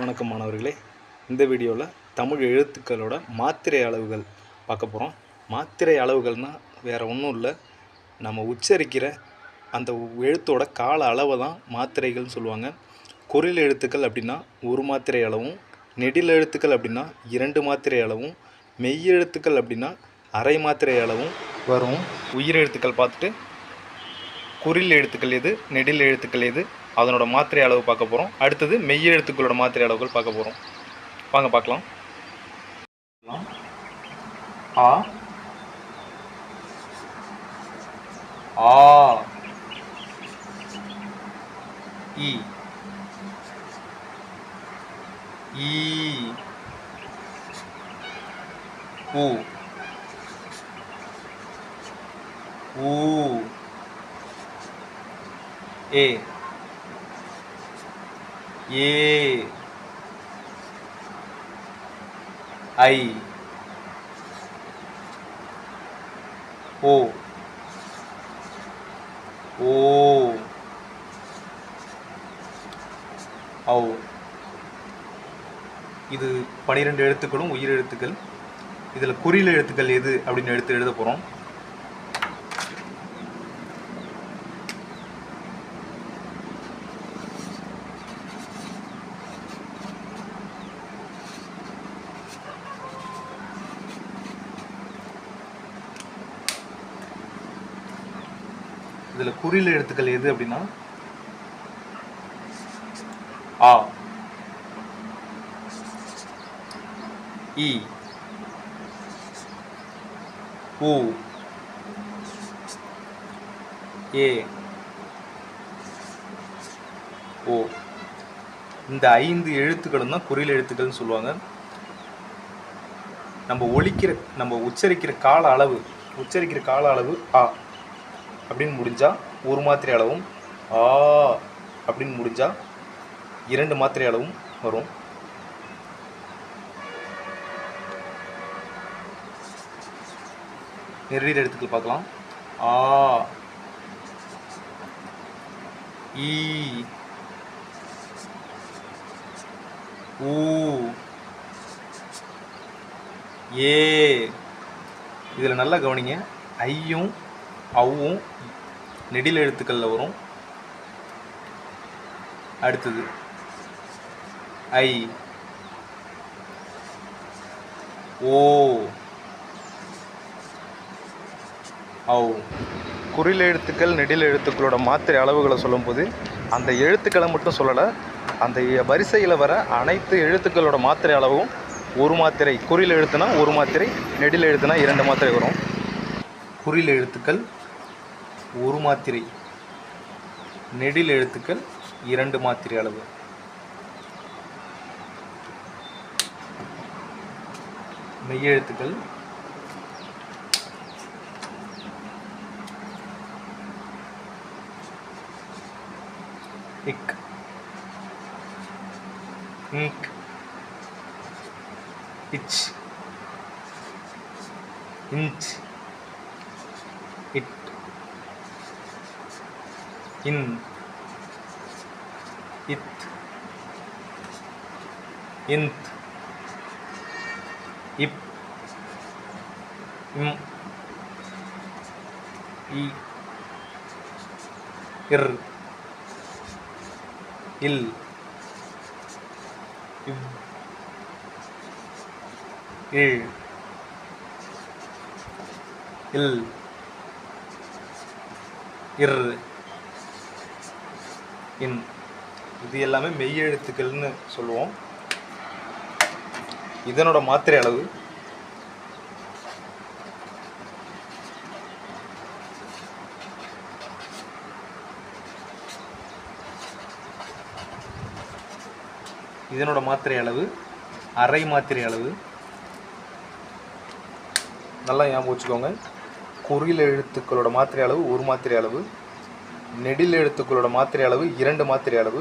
வணக்கம் மாணவர்களே இந்த வீடியோவில் தமிழ் எழுத்துக்களோட மாத்திரை அளவுகள் பார்க்க போகிறோம் மாத்திரை அளவுகள்னால் வேறு ஒன்றும் இல்லை. நம்ம உச்சரிக்கிற அந்த எழுத்தோட கால அளவை தான் மாத்திரைகள்னு சொல்லுவாங்க. குறில் எழுத்துக்கள் அப்படின்னா ஒரு மாத்திரை அளவும் நெடில் எழுத்துக்கள் அப்படின்னா இரண்டு மாத்திரை அளவும் மெய் எழுத்துக்கள் அப்படின்னா அரை மாத்திரை அளவும் வரும். உயிர் எழுத்துக்கள் பார்த்துட்டு குறில் எழுத்துக்கள் எது நெடில் எழுத்துக்கள் எது அதனோட மாத்திரை அளவு பார்க்க போகிறோம் அடுத்தது மெய்யெழுத்துக்களோட மாத்திரை அளவுகள் பார்க்க போகிறோம் வாங்க பார்க்கலாம். ஆ. ஆ. இ. ஈ உ. ஊ ஏ. ஏ ஐ ஓ ஓ ஔ. இது பனிரெண்டு எழுத்துக்களும் உயிர் எழுத்துக்கள் இதில் குறியில் எழுத்துக்கள் எது அப்படின்னு எடுத்து எழுத போகிறோம் இதில் குறியில் எழுத்துக்கள் எது அப்படின்னா? ஆ. இ. உ. ஏ. ஓ. இந்த ஐந்து எழுத்துக்களும் தான் குறியில் எழுத்துக்கள்னு சொல்லுவாங்க. நம்ம ஒழிக்கிற நம்ம உச்சரிக்கிற கால அளவு உச்சரிக்கிற கால அளவு ஆ. அப்படின்னு முடிஞ்சால் ஒரு மாத்திரை அளவும் ஆ அப்படின்னு முடிஞ்சால் இரண்டு மாத்திரை அளவும் வரும். நெருநீர் எழுத்துக்கள் பார்க்கலாம். ஆ ஈ ஊ ஏ. இதில் நல்லா கவனிங்க. ஐயும் அவ்வும் நெடில் எழுத்துக்களில் வரும். அடுத்தது ஐ ஓ ஔ. குறில் எழுத்துக்கள் நெடில் எழுத்துக்களோட மாத்திரை அளவுகளை சொல்லும்போது அந்த எழுத்துக்களை மட்டும் சொல்லலை அந்த வரிசையில் வர அனைத்து எழுத்துக்களோட மாத்திரை அளவும் ஒரு மாத்திரை குறில் எழுத்துனா ஒரு மாத்திரை நெடில் எழுத்துனா இரண்டு மாத்திரை வரும். குறில் எழுத்துக்கள் ஒரு மாத்திரை. நெடில் எழுத்துக்கள் இரண்டு மாத்திரை அளவு. மெய்யெழுத்துக்கள் இக். இங்க். இச். இன்ச். இட். in it. Int. Ip. Im. I. Ir. Il. Ib il e. il. Ir. இன் இது எல்லாமே மெய் எழுத்துக்கள்னு சொல்லுவோம். இதனோட மாத்திரை அளவு. இதனோட மாத்திரை அளவு அரை மாத்திரை அளவு. நல்லா ஞாபகம் வச்சுக்கோங்க. குறில் எழுத்துக்களோட மாத்திரை அளவு ஒரு மாத்திரை அளவு. நெடில் எழுத்துக்களோட மாத்திரை அளவு இரண்டு மாத்திரை அளவு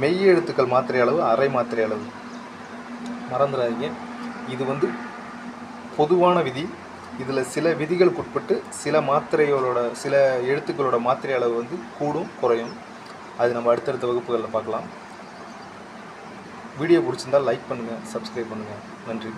மெய் எழுத்துக்கள் மாத்திரை அளவு அரை மாத்திரை அளவு. மறந்துடாதீங்க. இது வந்து பொதுவான விதி. இதில் சில விதிகளுக்கு உட்பட்டு சில மாத்திரைகளோட சில எழுத்துக்களோட மாத்திரை அளவு வந்து கூடும் குறையும். அது நம்ம அடுத்தடுத்த வகுப்புகளில் பார்க்கலாம். வீடியோ பிடிச்சிருந்தால் லைக் பண்ணுங்கள் சப்ஸ்கிரைப் பண்ணுங்கள் நன்றி.